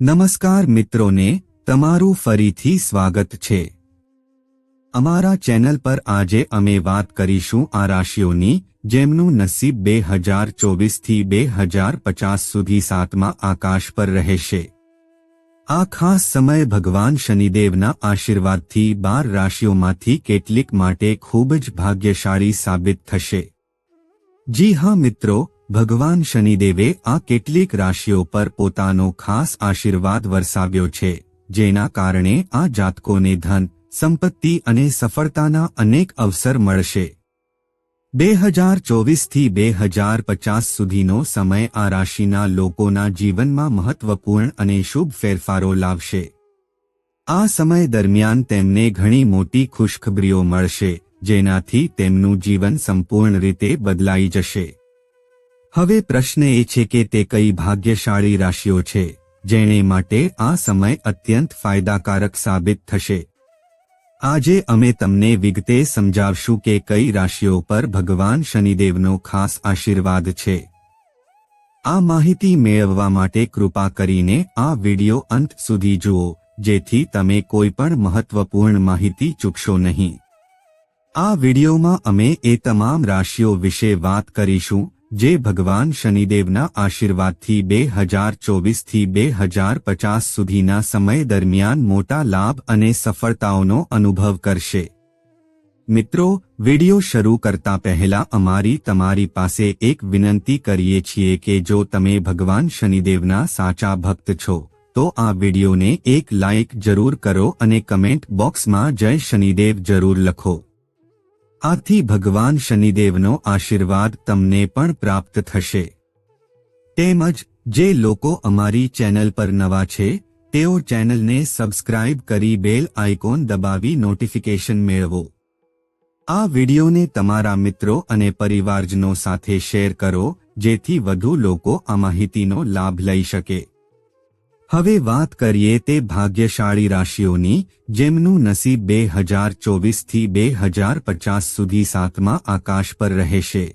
નમસ્કાર મિત્રોને, તમારું ફરીથી સ્વાગત છે. અમારા ચેનલ પર આજે અમે વાત કરીશું આ રાશિઓની, જેમનું નસીબ બે હજાર ચોવીસથી બે હજાર પચાસ સુધી સાતમા આકાશ પર રહેશે. આ ખાસ સમય ભગવાન શનિદેવના આશીર્વાદથી બાર રાશિઓમાંથી કેટલીક માટે ખૂબ જ ભાગ્યશાળી સાબિત થશે. જી હા મિત્રો ભગવાન શનિદેવે આ કેટલીક રાશિઓ પર પોતાનો ખાસ આશીર્વાદ વરસાવ્યો છે, જેના કારણે આ જાતકોને ધન, સંપત્તિ અને સફળતાના અનેક અવસર મળશે. બે હજાર ચોવીસથી બે હજાર પચાસ સુધીનો સમય આ રાશિના લોકોના જીવનમાં મહત્વપૂર્ણ અને શુભ ફેરફારો લાવશે. આ સમય દરમિયાન તેમને ઘણી મોટી ખુશખબરીઓ મળશે, જેનાથી તેમનું જીવન સંપૂર્ણ રીતે બદલાઈ જશે. હવે પ્રશ્ન એ છે કે તે કઈ ભાગ્યશાળી રાશિઓ છે જેને માટે આ સમય અત્યંત ફાયદાકારક સાબિત થશે? આજે અમે તમને વિગતે સમજાવશું કે કઈ રાશિઓ પર ભગવાન શનિદેવનો ખાસ આશીર્વાદ છે. આ માહિતી મેળવવા માટે કૃપા કરીને આ વિડિયો અંત સુધી જુઓ, જેથી તમે કોઈ પણ મહત્વપૂર્ણ માહિતી ચૂકશો નહીં. આ વિડિયોમાં અમે એ તમામ રાશિઓ વિશે વાત કરીશું જે ભગવાન શનિદેવના આશીર્વાદથી બે હજાર ચોવીસથી બે હજાર પચાસ સુધીના સમય દરમિયાન મોટા લાભ અને સફળતાઓનો અનુભવ કરશે. મિત્રો, વિડિયો શરૂ કરતા પહેલા અમારી તમારી પાસે એક વિનંતી કરીએ છીએ કે જો તમે ભગવાન શનિદેવના સાચા ભક્ત છો, તો આ વિડિયોને એક લાઇક જરૂર કરો અને કમેન્ટ બોક્સમાં જય શનિદેવ જરૂર લખો. આથી ભગવાન શનિદેવનો આશીર્વાદ તમને પણ પ્રાપ્ત થશે. તેમજ, જે લોકો અમારી ચેનલ પર નવા છે, તેઓ ચેનલને સબસ્ક્રાઇબ કરી બેલ આઇકોન દબાવી નોટિફિકેશન મેળવો. આ વિડિયોને તમારા મિત્રો અને પરિવારજનો સાથે શેર કરો, જેથી વધુ લોકો આ માહિતીનો લાભ લઈ શકે. હવે વાત કરીએ તે ભાગ્યશાળી રાશિઓની, જેમનું નસીબ બે હજાર ચોવીસથી બે હજાર પચાસ સુધી સાતમા આકાશ પર રહેશે.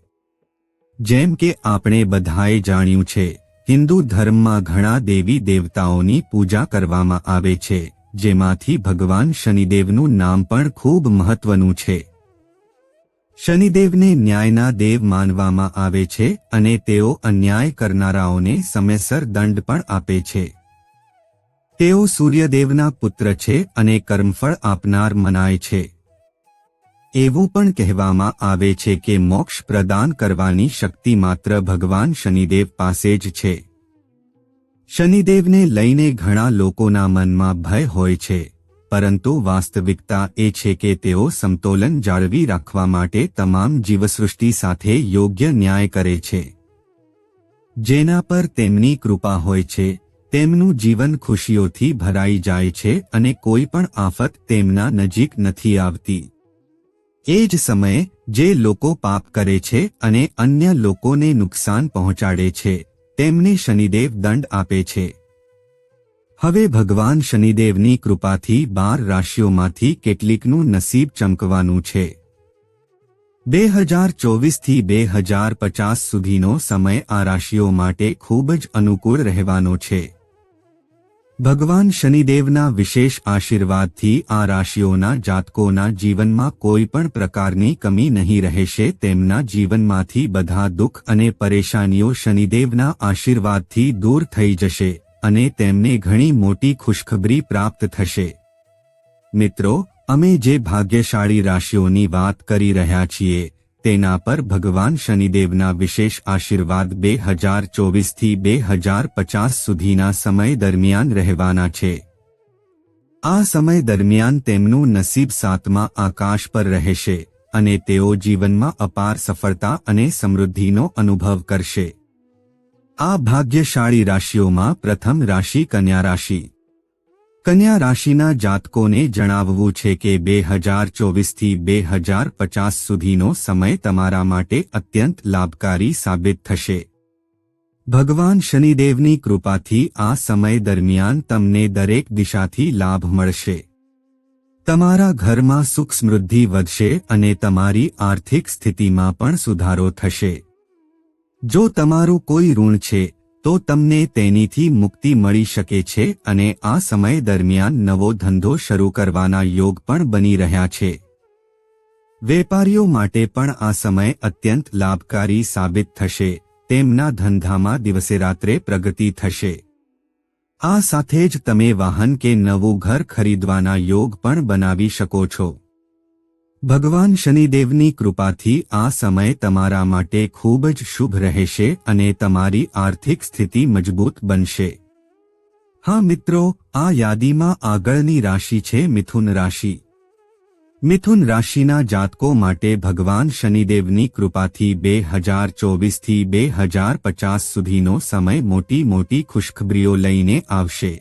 જેમ કે આપણે બધાએ જાણ્યું છે, હિન્દુ ધર્મમાં ઘણા દેવી દેવતાઓની પૂજા કરવામાં આવે છે, જેમાંથી ભગવાન શનિદેવનું નામ પણ ખૂબ મહત્વનું છે. શનિદેવને ન્યાયના દેવ માનવામાં આવે છે અને તેઓ અન્યાય કરનારાઓને સમયસર દંડ પણ આપે છે. તેઓ સૂર્યદેવના પુત્ર છે અને કર્મફળ આપનાર મનાય છે. એવું પણ કહેવામાં આવે છે કે મોક્ષ પ્રદાન કરવાની શક્તિ માત્ર ભગવાન શનિદેવ પાસે જ છે. શનિદેવને લઈને ઘણા લોકોના મનમાં ભય હોય છે, પરંતુ વાસ્તવિકતા એ છે કે તેઓ સમતોલન જાળવી રાખવા માટે તમામ જીવસૃષ્ટિ સાથે યોગ્ય ન્યાય કરે છે. જેના પર તેમની કૃપા હોય છે તેમનું જીવન ખુશીઓથી ભરાઈ જાય છે અને કોઈ પણ આફત તેમના નજીક નથી આવતી. એ જ સમયે, જે લોકો પાપ કરે છે અને અન્ય લોકોને નુકસાન પહોંચાડે છે, તેમને શનિદેવ દંડ આપે છે. હવે ભગવાન શનિદેવની કૃપાથી બાર રાશિઓમાંથી કેટલીકનું નસીબ ચમકવાનું છે. બે હજાર ચોવીસથી બે હજાર પચાસ સુધીનો સમય આ રાશિઓ માટે ખૂબ જ અનુકૂળ રહેવાનો છે. ભગવાન શનિદેવના વિશેષ આશીર્વાદથી આ રાશિઓના જાતકોના જીવનમાં કોઈ પણ પ્રકારની કમી નહીં રહેશે. તેમના જીવનમાંથી બધા દુઃખ અને પરેશાનીઓ શનિદેવના આશીર્વાદથી દૂર થઈ જશે અને તેમને ઘણી મોટી ખુશખબરી પ્રાપ્ત થશે. મિત્રો, અમે જે ભાગ્યશાળી રાશિઓની વાત કરી રહ્યા છીએ તેના પર ભગવાન શનિદેવના વિશેષ આશીર્વાદ બે હજાર ચોવીસથી બે હજાર પચાસ સુધીના સમય દરમિયાન રહેવાના છે. આ સમય દરમિયાન તેમનું નસીબ સાતમા આકાશ પર રહેશે અને તેઓ જીવનમાં અપાર સફળતા અને સમૃદ્ધિનો અનુભવ કરશે. આ ભાગ્યશાળી રાશિઓમાં પ્રથમ રાશિ કન્યા રાશિ. કન્યા રાશિના જાતકોને જણાવવું છે કે બે હજાર ચોવીસથી બે હજાર પચાસ સુધીનો સમય તમારા માટે અત્યંત લાભકારી સાબિત થશે. ભગવાન શનિદેવની કૃપાથી આ સમય દરમિયાન તમને દરેક દિશાથી લાભ મળશે. તમારા ઘરમાં સુખ સમૃદ્ધિ વધશે અને તમારી આર્થિક સ્થિતિમાં પણ સુધારો થશે. જો તમારું કોઈ ઋણ છે તો તમને તેનીથી મુક્તિ મળી શકે છે અને આ સમય દરમિયાન નવો ધંધો શરૂ કરવાના યોગ પણ બની રહ્યા છે. વેપારીઓ માટે પણ આ સમય અત્યંત લાભકારી સાબિત થશે. તેમના ધંધામાં દિવસે રાત્રે પ્રગતિ થશે. આ સાથે જ તમે વાહન કે નવું ઘર ખરીદવાના યોગ પણ બનાવી શકો છો. ભગવાન શનિદેવની કૃપાથી આ સમય તમારા માટે ખૂબ જ શુભ રહેશે અને તમારી આર્થિક સ્થિતિ મજબૂત બનશે. હા મિત્રો, આ યાદીમાં આગળની રાશિ છે મિથુન રાશિ. મિથુન રાશિના જાતકો માટે ભગવાન શનિદેવની કૃપાથી બે હજાર ચોવીસથી બે હજાર પચાસ સુધીનો સમય મોટી મોટી ખુશખબરીઓ લઈને આવશે.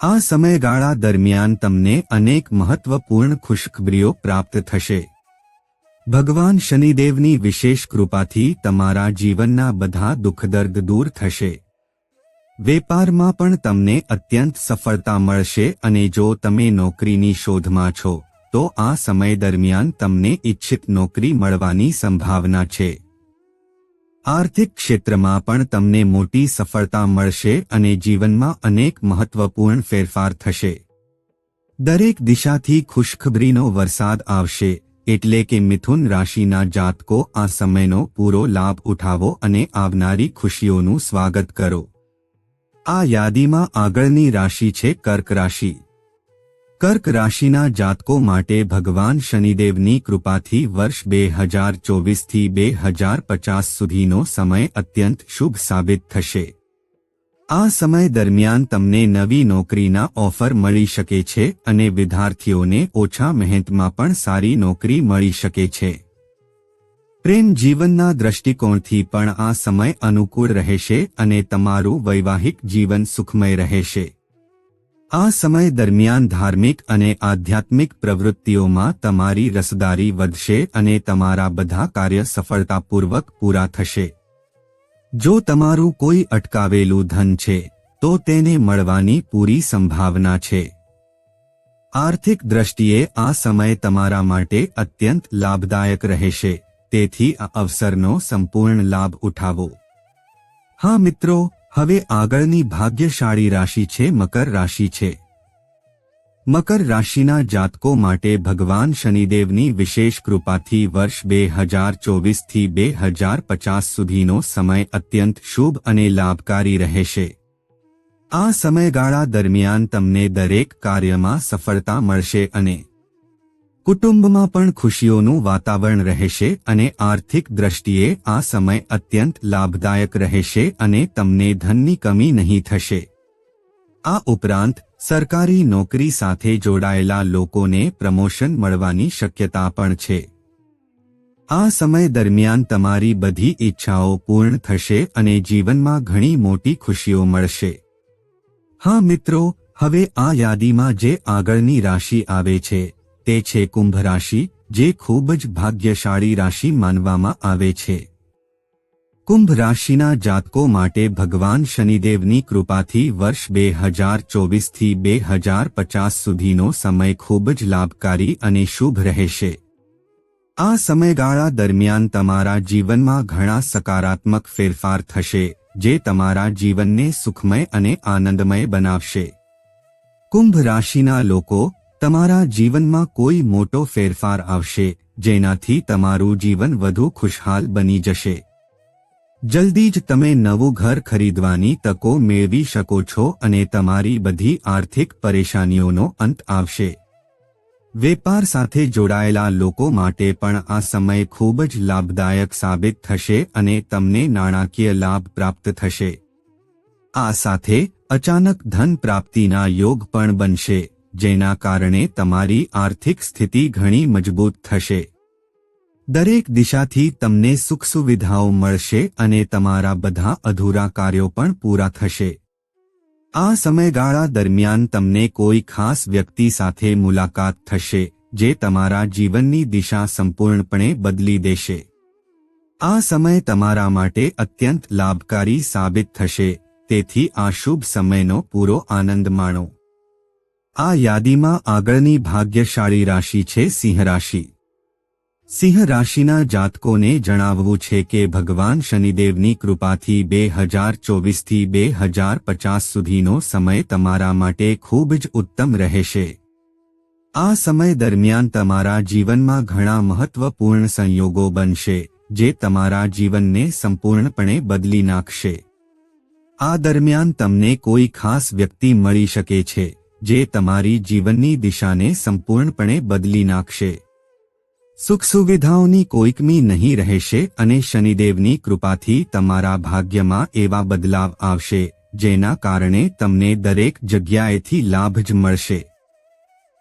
આ સમયગાળા દરમિયાન તમને અનેક મહત્વપૂર્ણ ખુશખબરીઓ પ્રાપ્ત થશે. ભગવાન શનિદેવની વિશેષ કૃપાથી તમારા જીવનના બધા દુઃખદર્દ દૂર થશે. વેપારમાં પણ તમને અત્યંત સફળતા મળશે અને જો તમે નોકરીની શોધમાં છો, તો આ સમય દરમિયાન તમને ઇચ્છિત નોકરી મળવાની સંભાવના છે. આર્થિક ક્ષેત્રમાં પણ તમને મોટી સફળતા મળશે અને જીવનમાં અનેક મહત્વપૂર્ણ ફેરફાર થશે. દરેક દિશાથી ખુશખબરીનો વરસાદ આવશે, એટલે કે મિથુન રાશિના જાતકો આ સમયનો પૂરો લાભ ઉઠાવો અને આવનારી ખુશીઓનું સ્વાગત કરો. આ યાદીમાં આગળની રાશિ છે કર્ક રાશિ. કર્ક રાશિના જાતકો માટે ભગવાન શનિદેવની કૃપાથી વર્ષ બે હજાર ચોવીસથી બે હજાર પચાસ સુધીનો સમય અત્યંત શુભ સાબિત થશે. આ સમય દરમિયાન તમને નવી નોકરીના ઓફર મળી શકે છે અને વિદ્યાર્થીઓને ઓછા મહેનતમાં પણ સારી નોકરી મળી શકે છે. પ્રેમ જીવનના દ્રષ્ટિકોણથી પણ આ સમય અનુકૂળ રહેશે અને તમારું વૈવાહિક જીવન સુખમય રહેશે. આ સમય દરમિયાન ધાર્મિક અને આધ્યાત્મિક પ્રવૃત્તિઓમાં તમારી રસદારી વધશે અને તમારા બધા કાર્ય સફળતાપૂર્વક પૂરા થશે. જો તમારું કોઈ અટકાવેલું ધન છે, તો તેને મળવાની પૂરી સંભાવના છે. આર્થિક દ્રષ્ટિએ આ સમય તમારા માટે અત્યંત લાભદાયક રહેશે, તેથી આ અવસરનો સંપૂર્ણ લાભ ઉઠાવો. હા મિત્રો હવે આગળની ભાગ્યશાળી રાશિ છે મકર રાશિ છે. મકર રાશિના જાતકો માટે ભગવાન શનિદેવની વિશેષ કૃપાથી વર્ષ બે હજાર ચોવીસથી બે હજાર પચાસ સુધીનો સમય અત્યંત શુભ અને લાભકારી રહેશે. આ સમયગાળા દરમિયાન તમને દરેક કાર્યમાં સફળતા મળશે અને કુટુંબમાં પણ ખુશીઓનું વાતાવરણ રહેશે અને આર્થિક દ્રષ્ટિએ આ સમય અત્યંત લાભદાયક રહેશે અને તમને ધનની કમી નહીં થશે. આ ઉપરાંત, સરકારી નોકરી સાથે જોડાયેલા લોકોને પ્રમોશન મળવાની શક્યતા પણ છે. આ સમય દરમિયાન તમારી બધી ઈચ્છાઓ પૂર્ણ થશે અને જીવનમાં ઘણી મોટી ખુશીઓ મળશે. હા મિત્રો, હવે આ યાદીમાં જે આગળની રાશિ આવે છે. તે છે કુંભ રાશિ, જે ખૂબ જ ભાગ્યશાળી રાશિ માનવામાં આવે છે. કુંભ રાશિના જાતકો માટે ભગવાન શનિદેવની કૃપાથી વર્ષ બે હજાર ચોવીસથી બે હજાર પચાસ સુધીનો સમય ખૂબ જ લાભકારી અને શુભ રહેશે. આ સમયગાળા દરમિયાન તમારા જીવનમાં ઘણા સકારાત્મક ફેરફાર થશે, જે તમારા જીવનને સુખમય અને આનંદમય બનાવશે. કુંભ રાશિના લોકો તમારા જીવનમાં કોઈ મોટો ફેરફાર આવશે, જેનાથી તમારું જીવન વધુ ખુશહાલ બની જશે. જલ્દી જ તમે નવું ઘર ખરીદવાની તકો મેળવી શકો છો અને તમારી બધી આર્થિક પરેશાનીઓનો અંત આવશે. વેપાર સાથે જોડાયેલા લોકો માટે પણ આ સમય ખૂબ જ લાભદાયક સાબિત થશે અને તમને નાણાકીય લાભ પ્રાપ્ત થશે. આ સાથે અચાનક ધન પ્રાપ્તિના યોગ પણ બનશે. જેના કારણે તમારી આર્થિક સ્થિતિ ઘણી મજબૂત થશે. દરેક દિશાથી તમને સુખ સુવિધાઓ મળશે અને તમારા બધા અધૂરા કાર્યો પણ પૂરા થશે. આ સમયગાળા દરમિયાન તમને કોઈ ખાસ વ્યક્તિ સાથે મુલાકાત થશે, જે તમારા જીવનની દિશા સંપૂર્ણપણે બદલી દેશે. આ સમય તમારા માટે અત્યંત લાભકારી સાબિત થશે, તેથી આ શુભ સમયનો પૂરો આનંદ માણો. આ યાદીમાં આગળની ભાગ્યશાળી રાશિ છે સિંહ રાશિ. સિંહ રાશિના જાતકોને જણાવવું છે કે ભગવાન શનિદેવની કૃપાથી બે હજાર ચોવીસથી બે હજાર પચાસ સુધીનો સમય તમારા માટે ખૂબ જ ઉત્તમ રહેશે. આ સમય દરમિયાન તમારા જીવનમાં ઘણા મહત્વપૂર્ણ સંયોગો બનશે, જે તમારા જીવનને સંપૂર્ણપણે બદલી નાખશે. આ દરમિયાન તમને કોઈ ખાસ વ્યક્તિ મળી શકે છે. જે તમારી જીવનની દિશાને સંપૂર્ણપણે બદલી નાખશે. સુખ સુવિધાઓની કોઈકમી નહીં રહેશે અને શનિદેવની કૃપાથી તમારા ભાગ્યમાં એવા બદલાવ આવશે, જેના કારણે તમને દરેક જગ્યાએથી લાભ જ મળશે.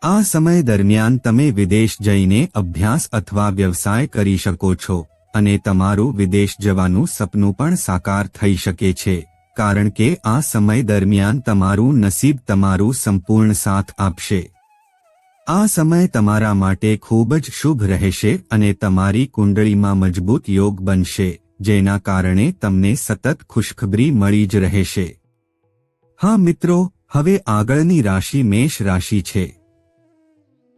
આ સમય દરમિયાન તમે વિદેશ જઈને અભ્યાસ અથવા વ્યવસાય કરી શકો છો, અને તમારું વિદેશ જવાનું સપનું પણ સાકાર થઈ શકે છે. કારણ કે આ સમય દરમિયાન તમારું નસીબ તમારું સંપૂર્ણ સાથ આપશે. આ સમય તમારા માટે ખૂબ જ શુભ રહેશે અને તમારી કુંડળીમાં મજબૂત યોગ બનશે, જેના કારણે તમને સતત ખુશખબરી મળી જ રહેશે. હા મિત્રો, હવે આગળની રાશિ મેષ રાશિ છે.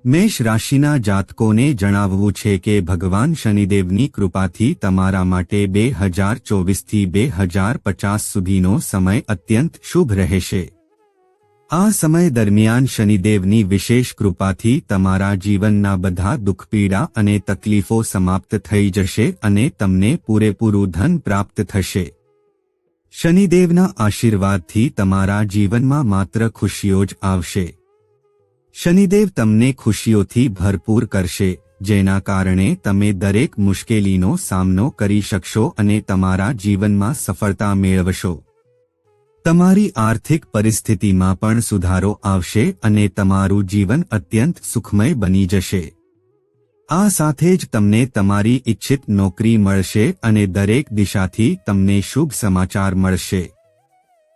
મેષ રાશિના જાતકોને જણાવવું છે કે ભગવાન શનિદેવની કૃપાથી તમારા માટે બે હજાર ચોવીસથી બે હજાર પચાસ સુધીનો સમય અત્યંત શુભ રહેશે. આ સમય દરમિયાન શનિદેવની વિશેષ કૃપાથી તમારા જીવનના બધા દુઃખપીડા અને તકલીફો સમાપ્ત થઈ જશે અને તમને પૂરેપૂરું ધન પ્રાપ્ત થશે. શનિદેવના આશીર્વાદથી તમારા જીવનમાં માત્ર ખુશીઓ જ આવશે. શનિદેવ તમને ખુશીઓથી ભરપૂર કરશે, જેના કારણે તમે દરેક મુશ્કેલીનો સામનો કરી શકશો અને તમારા જીવનમાં સફળતા મેળવશો. તમારી આર્થિક પરિસ્થિતિમાં પણ સુધારો આવશે અને તમારું જીવન અત્યંત સુખમય બની જશે. આ સાથે જ તમને તમારી ઇચ્છિત નોકરી મળશે અને દરેક દિશાથી તમને શુભ સમાચાર મળશે.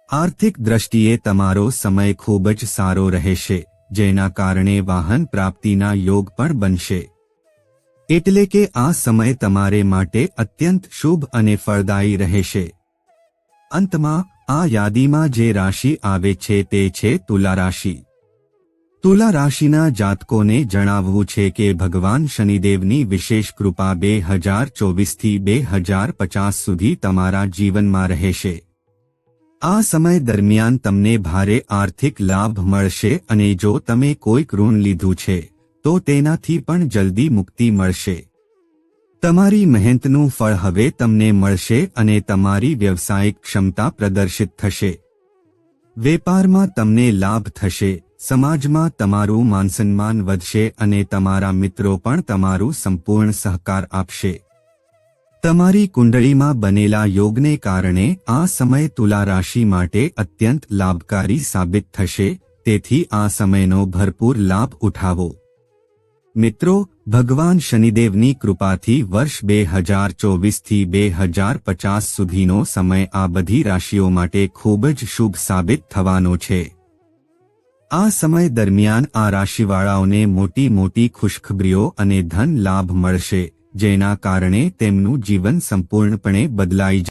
આર્થિક દ્રષ્ટિએ તમારો સમય ખૂબ જ સારો રહેશે. જેના કારણે વાહન પ્રાપ્તિના યોગ પણ બનશે. એટલે કે આ સમય તમારે માટે અત્યંત શુભ અને ફળદાયી રહેશે. અંતમાં, આ યાદીમાં જે રાશિ આવે છે તે છે તુલા રાશિ. તુલા રાશિના જાતકોને જણાવવું છે કે ભગવાન શનિદેવની વિશેષ કૃપા બે હજાર ચોવીસથી બે હજાર પચાસ સુધી તમારા જીવનમાં રહેશે. આ સમય દરમિયાન તમને ભારે આર્થિક લાભ મળશે અને જો તમે કોઈક ઋણ લીધું છે, તો તેનાથી પણ જલ્દી મુક્તિ મળશે. તમારી મહેનતનું ફળ હવે તમને મળશે અને તમારી વ્યવસાયિક ક્ષમતા પ્રદર્શિત થશે. વેપારમાં તમને લાભ થશે, સમાજમાં તમારું માનસન્માન વધશે અને તમારા મિત્રો પણ તમારું સંપૂર્ણ સહકાર આપશે. તમારી કુંડળીમાં બનેલા યોગને કારણે આ સમય તુલા રાશિ માટે અત્યંત લાભકારી સાબિત થશે, તેથી આ સમયનો ભરપૂર લાભ ઉઠાવો. મિત્રો, ભગવાન શનિદેવની કૃપાથી વર્ષ બે હજાર ચોવીસથી બે હજાર પચાસ સુધીનો સમય આ બધી રાશિઓ માટે ખૂબ જ શુભ સાબિત થવાનો છે. આ સમય દરમિયાન આ રાશિવાળાઓને મોટી મોટી ખુશખબરીઓ અને ધન લાભ મળશે. જેના કારણે તેમનું જીવન સંપૂર્ણપણે બદલાઈ